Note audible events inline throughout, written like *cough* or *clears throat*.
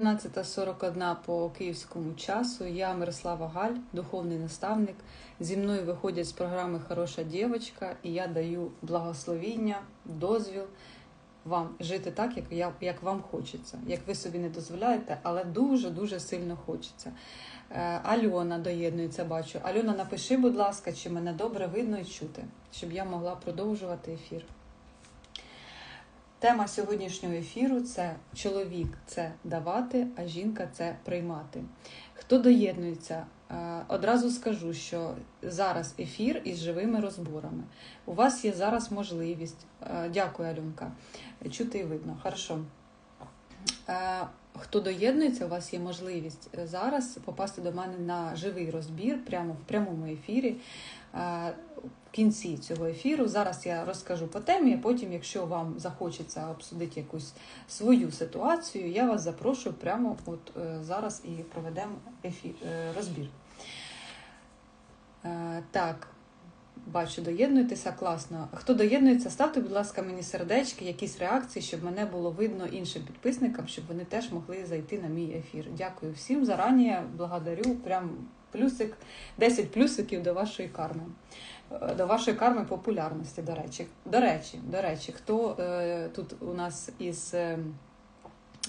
12.41 по київському часу. Я Мирослава Галь, духовний наставник. Зі мною виходять з програми Хороша дівчинка, і я даю благословіння, дозвіл вам жити так, як я, як вам хочеться, як ви собі не дозволяєте, але дуже дуже сильно хочеться. Е, Альона доєднується, бачу. Альона, напиши, будь ласка, чи мене добре видно і чути, щоб я могла продовжувати ефір. Тема сьогоднішнього ефіру це чоловік це давати, а жінка це приймати. Хто доєднується, е, одразу скажу, що зараз ефір із живими розборами. У вас є зараз можливість. е, Дякую, Альонка. Чути і видно. Хорошо. Хто доєднується, у вас є можливість е, зараз попасти до мене на живий розбір прямо в прямому ефірі. В кінці цього ефіру зараз я розкажу по темі. а Потім, якщо вам захочеться обсудити якусь свою ситуацію, я вас запрошую прямо от е, зараз і проведемо ефір, е, розбір. Так, бачу, доєднуєтеся, класно. Хто доєднується, ставте, будь ласка, мені сердечки, якісь реакції, щоб мене було видно іншим підписникам, щоб вони теж могли зайти на мій ефір. Дякую всім зарані, благодарю. Прям плюсик, 10 плюсиків до вашої карми. Е, До вашої карми популярності, до речі. До речі, до речі, хто е, тут у нас із е,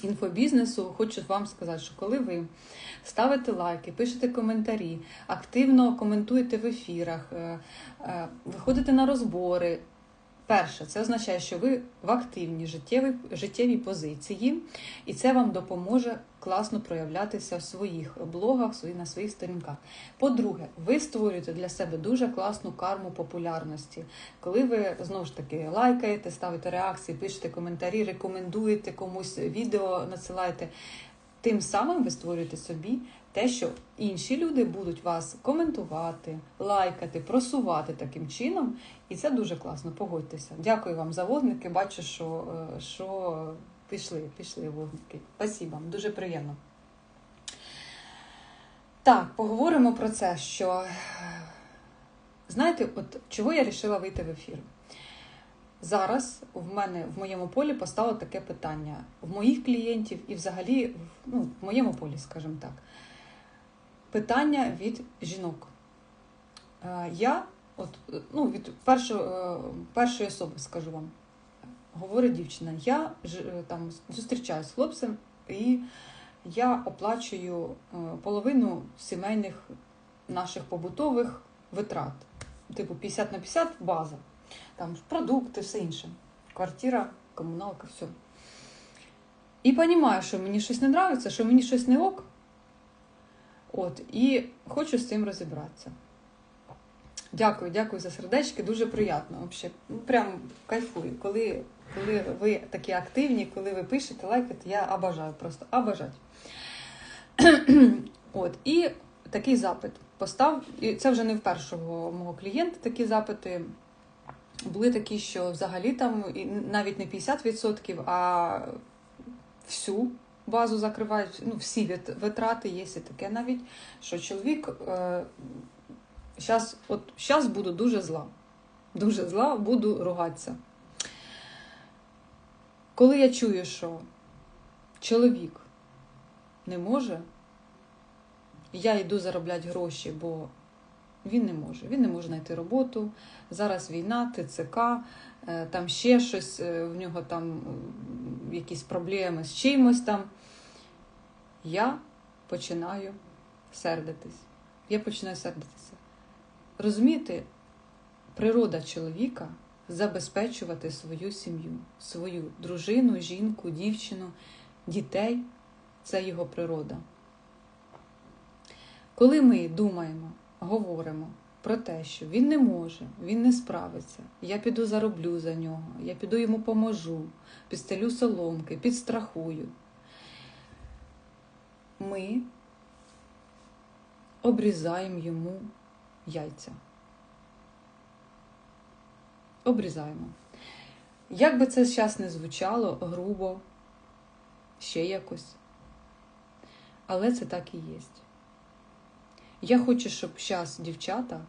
інфобізнесу, хочу вам сказати, що коли ви ставите лайки, пишете коментарі, активно коментуєте в ефірах, е, е, виходите на розбори. Перше, це означає, що ви в активній життєвій, життєвій позиції, і це вам допоможе класно проявлятися в своїх блогах, на своїх сторінках. По-друге, ви створюєте для себе дуже класну карму популярності. Коли ви знову ж таки лайкаєте, ставите реакції, пишете коментарі, рекомендуєте комусь відео, надсилаєте. Тим самим ви створюєте собі те, що інші люди будуть вас коментувати, лайкати, просувати таким чином, і це дуже класно. Погодьтеся. Дякую вам за вогники. Бачу, що, е, що пішли, пішли вогники. Спасибо, дуже приємно. Так, поговоримо про це, що е, знаєте, от чого я вирішила вийти в ефір? Зараз в мене в моєму полі постало таке питання в моїх клієнтів і взагалі ну, в моєму полі, скажімо так. Питання від жінок. Е, Я, от, ну, від першої, е, першої особи скажу вам, говорить дівчина, я е, там зустрічаюся з хлопцем і я оплачую половину сімейних наших побутових витрат. Типу 50 на 50 база. Там продукти, все інше. Квартира, комуналка, все. І розумію, що мені щось не подобається, що мені щось не ок. От, і хочу з цим розібратися. Дякую, дякую за сердечки, дуже приємно. Вообще, ну, прям кайфую. Коли, коли ви такі активні, коли ви пишете, лайкаєте, я обожаю просто обожать. *clears throat* От, і такий запит постав. І це вже не в першого мого клієнта такі запити. Були такі, що взагалі там навіть не 50%, а всю базу закривають, ну, всі витрати є і таке навіть, що чоловік е, от, щас буду дуже зла. Дуже зла, буду ругатися. Коли я чую, що чоловік не може, я йду заробляти гроші, бо він не може. Він не може знайти роботу. Зараз війна, ТЦК, е, там ще щось, е, в нього там якісь проблеми з чимось там. Я починаю сердитись. Я починаю сердитися. Розумієте, природа чоловіка забезпечувати свою сім'ю, свою дружину, жінку, дівчину, дітей це його природа. Коли ми думаємо, говоримо про те, що він не може, він не справиться, я піду зароблю за нього, я піду йому поможу, підстелю соломки, підстрахую, ми обрізаємо йому яйця. Обрізаємо. Як би це зараз не звучало грубо, ще якось, але це так і є. Я хочу, щоб зараз дівчата,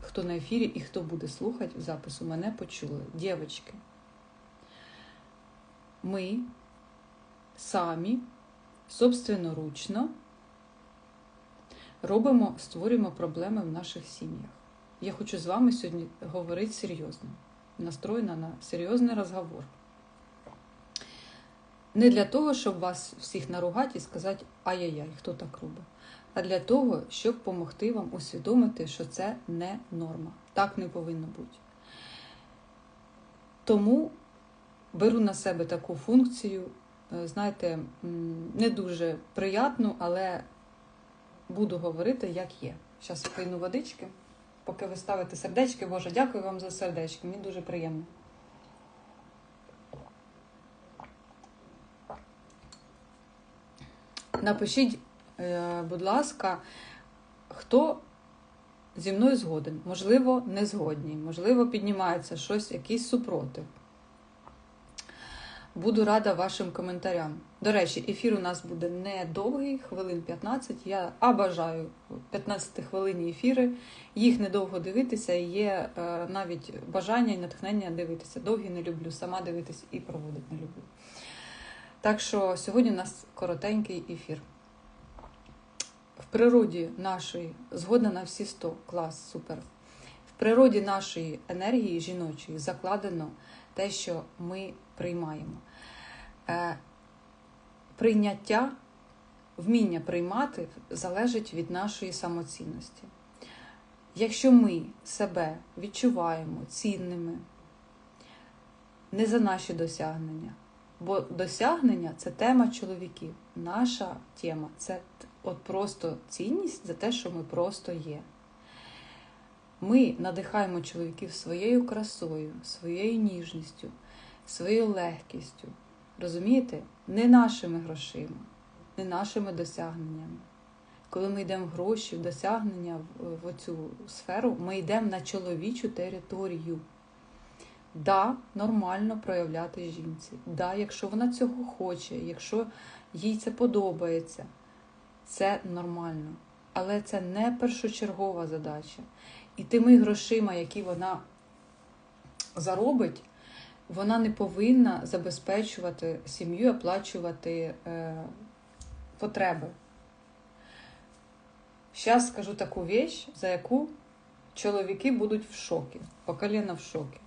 хто на ефірі і хто буде слухати в запису, мене почули. Дівчатки, ми самі собственноручно робимо, створюємо проблеми в наших сім'ях. Я хочу з вами сьогодні говорити серйозно, настроєна на серйозний розговор. Не для того, щоб вас всіх наругати і сказати ай-яй-яй, хто так робить, а для того, щоб допомогти вам усвідомити, що це не норма. Так не повинно бути. Тому беру на себе таку функцію, е, знаєте, не дуже приятну, але буду говорити, як є. Зараз пийну водички, поки ви ставите сердечки. Боже, дякую вам за сердечки, мені дуже приємно. Напишіть, будь ласка, хто зі мною згоден, можливо, не згодні, можливо, піднімається щось, якийсь супротив. Буду рада вашим коментарям. До речі, ефір у нас буде не довгий, хвилин 15. Я бажаю 15 хвилинні ефіри. Їх недовго дивитися, і є е, навіть бажання і натхнення дивитися. Довгі не люблю, сама дивитись і проводити не люблю. Так що сьогодні у нас коротенький ефір. Природі нашої, згодна на всі 100, клас, супер. В природі нашої енергії жіночої закладено те, що ми приймаємо. Е, прийняття, вміння приймати залежить від нашої самоцінності. Якщо ми себе відчуваємо цінними, не за наші досягнення, бо досягнення це тема чоловіків. Наша тема це от просто цінність за те, що ми просто є. Ми надихаємо чоловіків своєю красою, своєю ніжністю, своєю легкістю. Розумієте? Не нашими грошима, не нашими досягненнями. Коли ми йдемо в гроші, в досягнення в оцю сферу, ми йдемо на чоловічу територію. Да, нормально проявляти жінці. Да, якщо вона цього хоче, якщо їй це подобається, це нормально. Але це не першочергова задача. І тими грошима, які вона заробить, вона не повинна забезпечувати сім'ю, оплачувати е, потреби. Зараз скажу таку віч, за яку чоловіки будуть в шокі, покоління в шокі.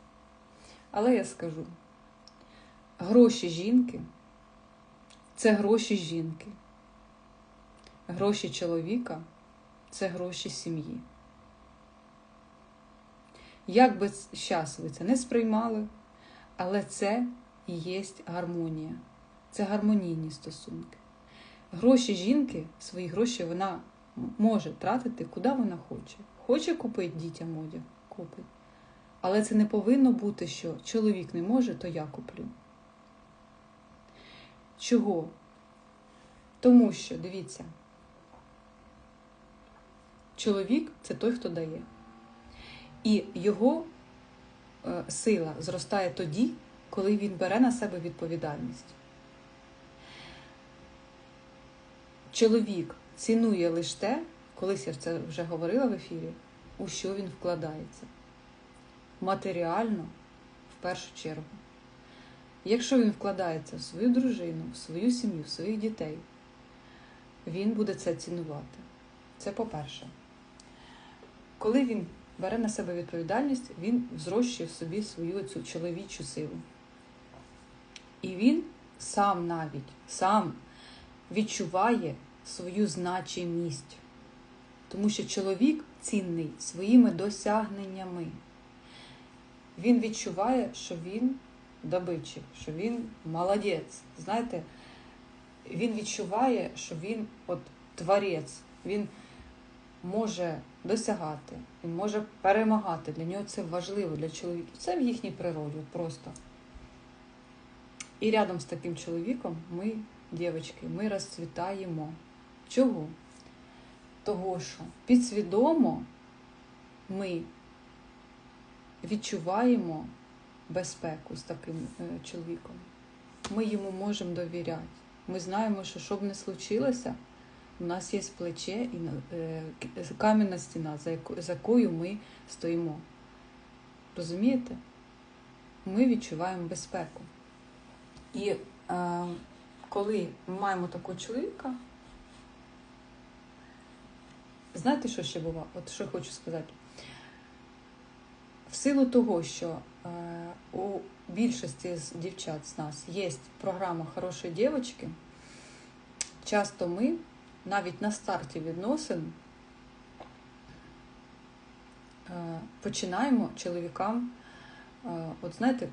Але я скажу: гроші жінки це гроші жінки. Гроші чоловіка це гроші сім'ї. Як би зараз ви це не сприймали, але це і є гармонія. Це гармонійні стосунки. Гроші жінки, свої гроші вона може тратити, куди вона хоче. Хоче купити дітям одяг, купить. Але це не повинно бути, що чоловік не може, то я куплю. Чого? Тому що, дивіться, чоловік це той, хто дає. І його е, сила зростає тоді, коли він бере на себе відповідальність. Чоловік цінує лише те, колись я це вже говорила в ефірі, у що він вкладається. Матеріально в першу чергу. Якщо він вкладається в свою дружину, в свою сім'ю, в своїх дітей, він буде це цінувати. Це по-перше. Коли він бере на себе відповідальність, він зрощує в собі свою цю чоловічу силу. І він сам навіть сам відчуває свою значимість. Тому що чоловік цінний своїми досягненнями. Він відчуває, що він добичик, що він молодець. Знаєте, він відчуває, що він от творець, він може досягати, він може перемагати. Для нього це важливо для чоловіків. Це в їхній природі просто. І рядом з таким чоловіком ми, дівчатки, ми розцвітаємо. Чого? Того, що підсвідомо ми відчуваємо безпеку з таким е, чоловіком. Ми йому можемо довіряти. Ми знаємо, що що б не случилося, у нас є плече і е, кам'яна стіна, за, яко, за якою ми стоїмо. Розумієте? Ми відчуваємо безпеку. І е, коли ми маємо такого чоловіка, знаєте, що ще буває? От що хочу сказати. В силу того, що е, у більшості з дівчат з нас є програма хорошої дівчинки, часто ми навіть на старті відносин е, починаємо чоловікам, е, от знаєте,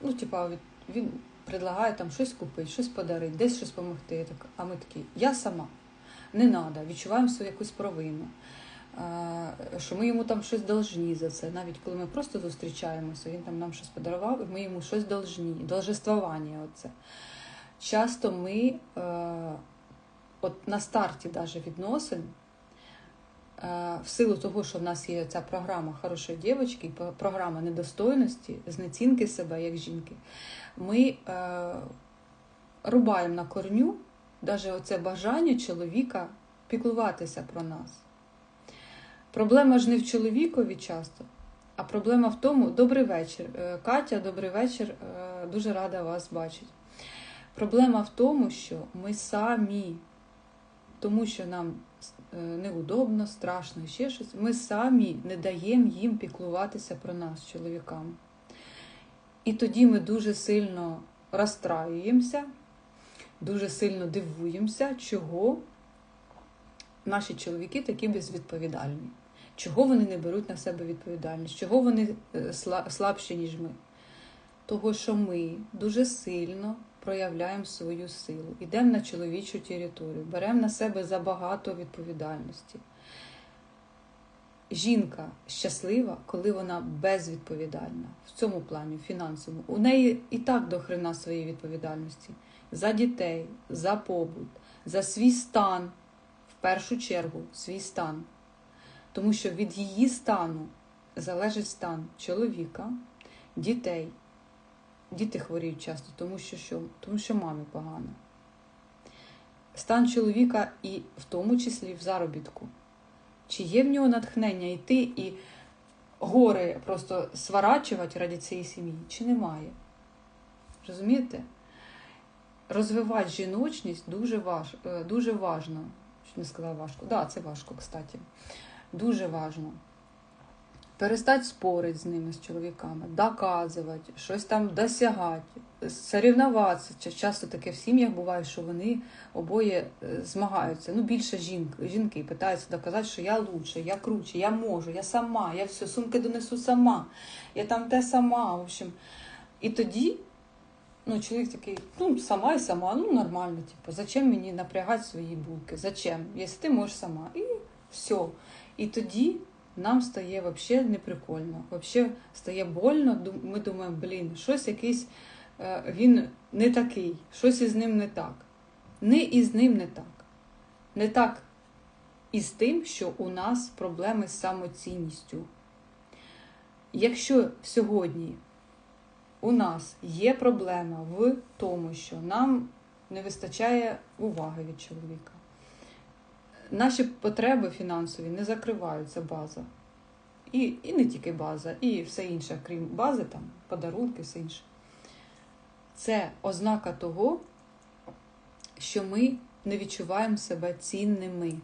ну, типа, він предлагає там щось купити, щось подарити, десь щось допомогти. А ми такі, я сама, не треба, відчуваємо свою якусь провину. е, Що ми йому там щось должні за це, навіть коли ми просто зустрічаємося, він там нам щось подарував, і ми йому щось должні, должествування. Оце. Часто ми от на старті даже відносин, е, в силу того, що в нас є ця програма хорошої дівчинки, програма недостойності, знецінки себе як жінки, ми е, рубаємо на корню даже оце бажання чоловіка піклуватися про нас. Проблема ж не в чоловікові часто, а проблема в тому, добрий вечір. Е, Катя, добрий вечір, дуже рада вас бачити. Проблема в тому, що ми самі, тому що нам е, неудобно, страшно і ще щось, ми самі не даємо їм піклуватися про нас, чоловікам. І тоді ми дуже сильно розстраюємося, дуже сильно дивуємося, чого наші чоловіки такі безвідповідальні. Чого вони не беруть на себе відповідальність? Чого вони е, слабші, ніж ми? Того, що ми дуже сильно проявляємо свою силу, йдемо на чоловічу територію, беремо на себе забагато відповідальності. Жінка щаслива, коли вона безвідповідальна в цьому плані, фінансовому. У неї і так до хрена своєї відповідальності за дітей, за побут, за свій стан, в першу чергу, свій стан. Тому що від її стану залежить стан чоловіка, дітей. Діти хворіють часто, тому що що? Тому що мамі погано. Стан чоловіка і в тому числі в заробітку. Чи є в нього натхнення йти і гори просто сварачувати раді цієї сім'ї, чи немає? Розумієте? Розвивати жіночність дуже важ, е, дуже важно. Що не сказала важко? Так, да, це важко, кстати. Дуже важно. Перестати спорити з ними, з чоловіками, доказувати, щось там досягати, соревнуватися. Ча- Часто таке в сім'ях буває, що вони обоє е, змагаються. Ну, більше жінки, жінки питаються доказати, що я лучше, я круче, я можу, я сама, я все, сумки донесу сама, я там те сама. В общем. І тоді ну, чоловік такий, ну, сама і сама, ну нормально, типу, зачем мені напрягати свої булки? Зачем? Якщо ти можеш сама. І все. І тоді нам стає взагалі неприкольно. Взагалі стає больно. Ми думаємо, блін, щось якийсь е, він не такий, щось із ним не так. Не із ним не так. Не так із тим, що у нас проблеми з самоцінністю. Якщо сьогодні у нас є проблема в тому, що нам не вистачає уваги від чоловіка. Наші потреби фінансові не закриваються база. І, і не тільки база, і все інше, крім бази, там, подарунки, все інше. Це ознака того, що ми не відчуваємо себе цінними.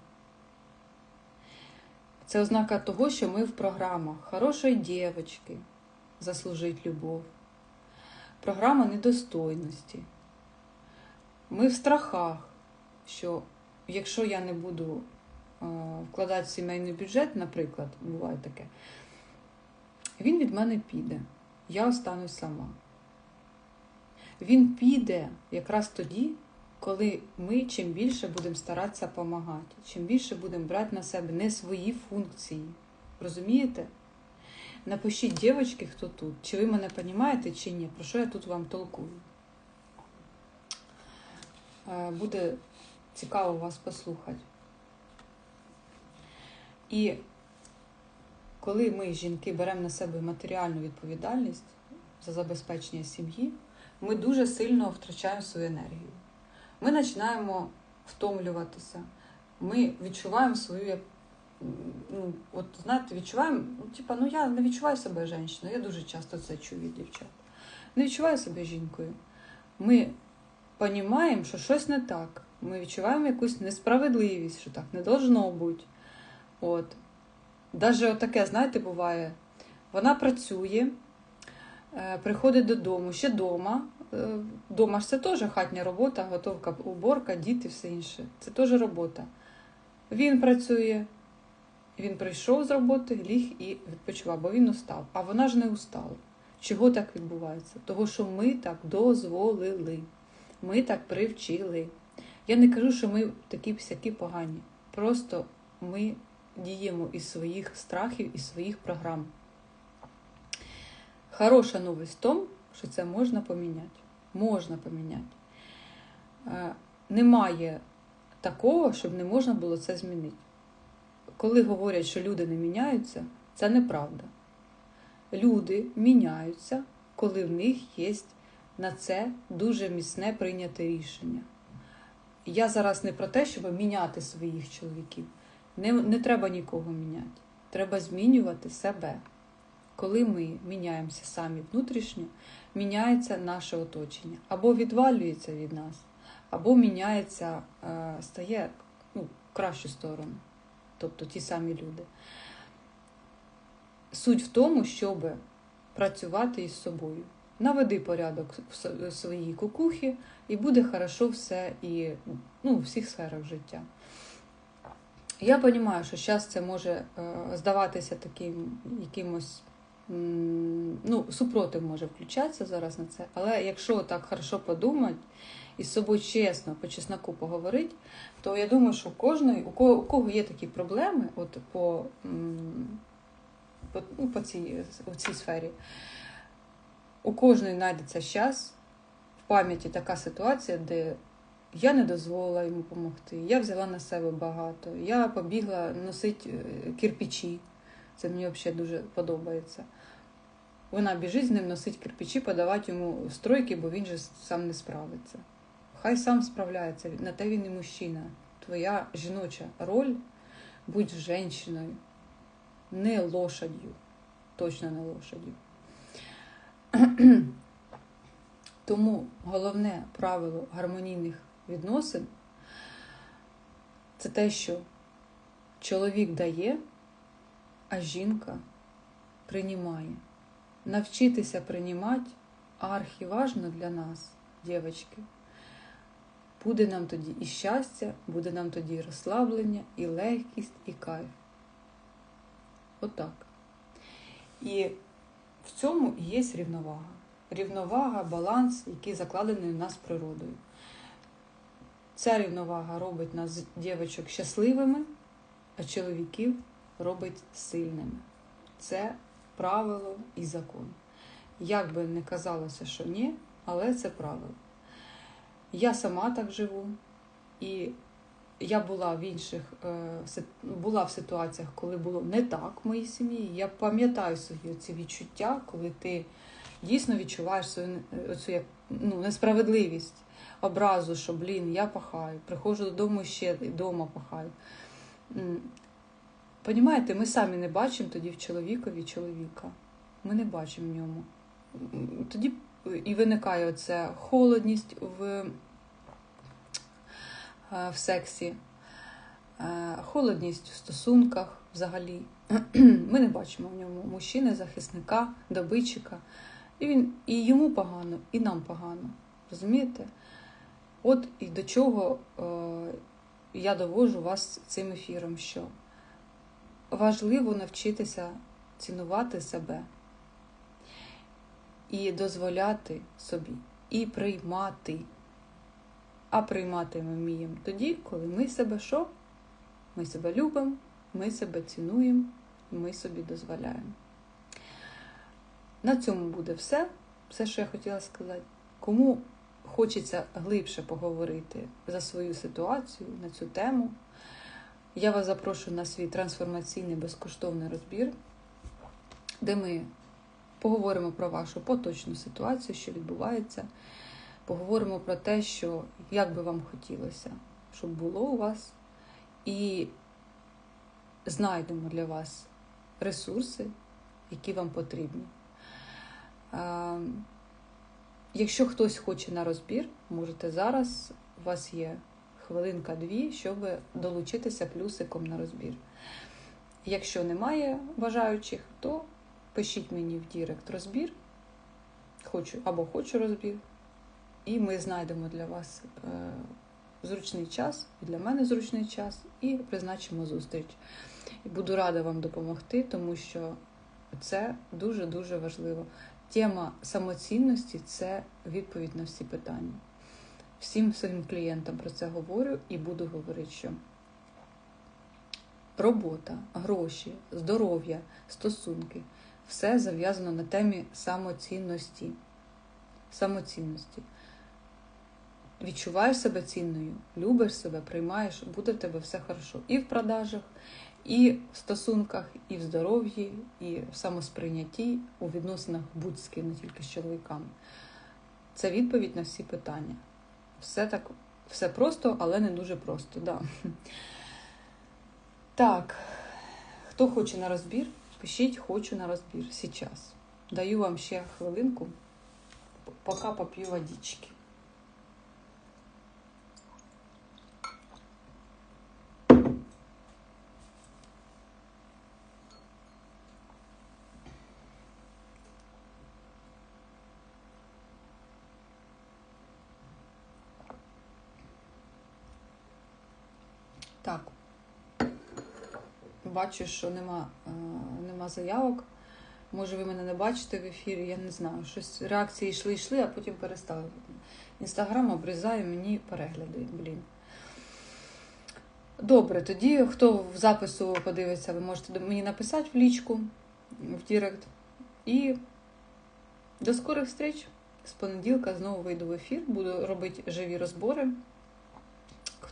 Це ознака того, що ми в програмах хорошої дівчинки заслужить любов, програма недостойності. Ми в страхах, що якщо я не буду е, вкладати сімейний бюджет, наприклад, буває таке, він від мене піде, я останусь сама. Він піде якраз тоді, коли ми чим більше будемо старатися допомагати, чим більше будемо брати на себе не свої функції. Розумієте? Напишіть, дівчатки, хто тут, чи ви мене розумієте, чи ні, про що я тут вам толкую. Е, Буде цікаво вас послухати. І коли ми, жінки, беремо на себе матеріальну відповідальність за забезпечення сім'ї, ми дуже сильно втрачаємо свою енергію. Ми починаємо втомлюватися, ми відчуваємо свою, ну, от знаєте, відчуваємо, ну, типа, ну я не відчуваю себе жінкою, я дуже часто це чую від дівчат. Не відчуваю себе жінкою. Ми розуміємо, що щось не так. Ми відчуваємо якусь несправедливість, що так не должно бути. От. Даже таке, знаєте, буває, вона працює, е, приходить додому, ще вдома. Дома ж це теж хатня робота, готовка, уборка, діти, все інше. Це теж робота. Він працює, він прийшов з роботи, ліг і відпочивав, бо він устав. А вона ж не устала. Чого так відбувається? Того, що ми так дозволили, ми так привчили. Я не кажу, що ми такі всякі погані. Просто ми діємо із своїх страхів, із своїх програм. Хороша новість в тому, що це можна поміняти. Можна поміняти. Е, немає такого, щоб не можна було це змінити. Коли говорять, що люди не міняються, це неправда. Люди міняються, коли в них є на це дуже міцне прийняте рішення. Я зараз не про те, щоб міняти своїх чоловіків. Не, не треба нікого міняти. Треба змінювати себе. Коли ми міняємося самі внутрішньо, міняється наше оточення. Або відвалюється від нас, або міняється, е, стає ну, в кращу сторону. Тобто ті самі люди. Суть в тому, щоб працювати із собою. Наведи порядок в своїй кукухі, і буде хорошо все і ну, у всіх сферах життя. Я розумію, що зараз це може е, здаватися таким якимось ну, супротив може включатися зараз на це, але якщо так хорошо подумати і з собою чесно, по чесноку поговорити, то я думаю, що у кожної, у кого, у кого є такі проблеми, от по по, ну, по цій, у цій сфері, у кожної знайдеться час пам'яті така ситуація, де я не дозволила йому допомогти, я взяла на себе багато, я побігла носити е, кирпичі. Це мені взагалі дуже подобається. Вона біжить з ним носить кирпичі, подавати йому стройки, бо він же сам не справиться. Хай сам справляється, на те він і мужчина. Твоя жіноча роль будь жінкою, не лошадью. Точно не лошадью. *clears throat* Тому головне правило гармонійних відносин це те, що чоловік дає, а жінка приймає навчитися приймати архіважно для нас, дівчатки. Буде нам тоді і щастя, буде нам тоді і розслаблення, і легкість, і кайф. Отак. І в цьому є рівновага. Рівновага, баланс, який закладений у нас природою. Ця рівновага робить нас, дівчаток, щасливими, а чоловіків робить сильними. Це правило і закон. Як би не казалося, що ні, але це правило. Я сама так живу, і я була в інших е, була в ситуаціях, коли було не так в моїй сім'ї. Я пам'ятаю свої ці відчуття, коли ти дійсно відчуваєш свою оцю, ну, несправедливість, образу, що блін, я пахаю, приходжу додому ще вдома пахаю. Понімаєте, ми самі не бачимо тоді в чоловікові чоловіка. Ми не бачимо в ньому. Тоді і виникає оця холодність в, е, в сексі, е, холодність в стосунках взагалі. *clears throat* Ми не бачимо в ньому мужчини, захисника, добичика. І він і йому погано, і нам погано. Розумієте? От і до чого е, я довожу вас цим ефіром. що важливо навчитися цінувати себе і дозволяти собі, і приймати. А приймати ми вміємо тоді, коли ми себе що? Ми себе любимо, ми себе цінуємо, ми собі дозволяємо. На цьому буде все. Все, що я хотіла сказати. Кому хочеться глибше поговорити за свою ситуацію на цю тему. Я вас запрошую на свій трансформаційний безкоштовний розбір, де ми поговоримо про вашу поточну ситуацію, що відбувається. Поговоримо про те, що як би вам хотілося, щоб було у вас, і знайдемо для вас ресурси, які вам потрібні. Якщо хтось хоче на розбір, можете зараз, у вас є хвилинка-дві, щоб долучитися плюсиком на розбір. Якщо немає бажаючих, то пишіть мені в Дірект розбір, хочу або хочу розбір, і ми знайдемо для вас е, зручний час, і для мене зручний час, і призначимо зустріч. І буду рада вам допомогти, тому що це дуже-дуже важливо. Тема самоцінності це відповідь на всі питання. Всім своїм клієнтам про це говорю і буду говорити, що робота, гроші, здоров'я, стосунки все зав'язано на темі самоцінності. Самоцінності. Відчуваєш себе цінною, любиш себе, приймаєш, буде в тебе все хорошо. І в продажах, і в стосунках, і в здоров'ї, і в самосприйнятті, у відносинах будь з ким, не тільки з чоловіками. Це відповідь на всі питання. Все так, все просто, але не дуже просто. Да. Так, хто хоче на розбір, пишіть хочу на розбір зараз. Даю вам ще хвилинку, поки поп'ю водички. Так. Бачу, що нема, е, нема заявок. Може, ви мене не бачите в ефірі, я не знаю. Щось реакції йшли, йшли, а потім перестали. Інстаграм обрізає мені перегляди, блін. Добре, тоді, хто в запису подивиться, ви можете мені написати в лічку, в Дірект. І до скорих встреч. З понеділка знову вийду в ефір, буду робити живі розбори.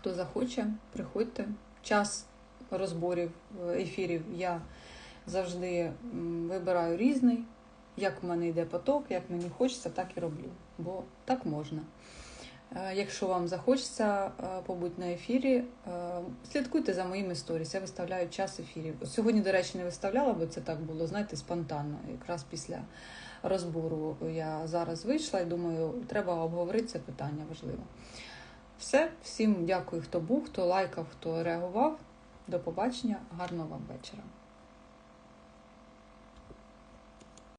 Хто захоче, приходьте. Час розборів ефірів я завжди вибираю різний. Як в мене йде поток, як мені хочеться, так і роблю. Бо так можна. Е, Якщо вам захочеться е, побути на ефірі, е, слідкуйте за моїми сторіс. Я виставляю час ефірів. Сьогодні, до речі, не виставляла, бо це так було, знаєте, спонтанно. Якраз після розбору я зараз вийшла і думаю, треба обговорити це питання важливо. Все, всім дякую, хто був, хто лайкав, хто реагував. До побачення, гарного вам вечора.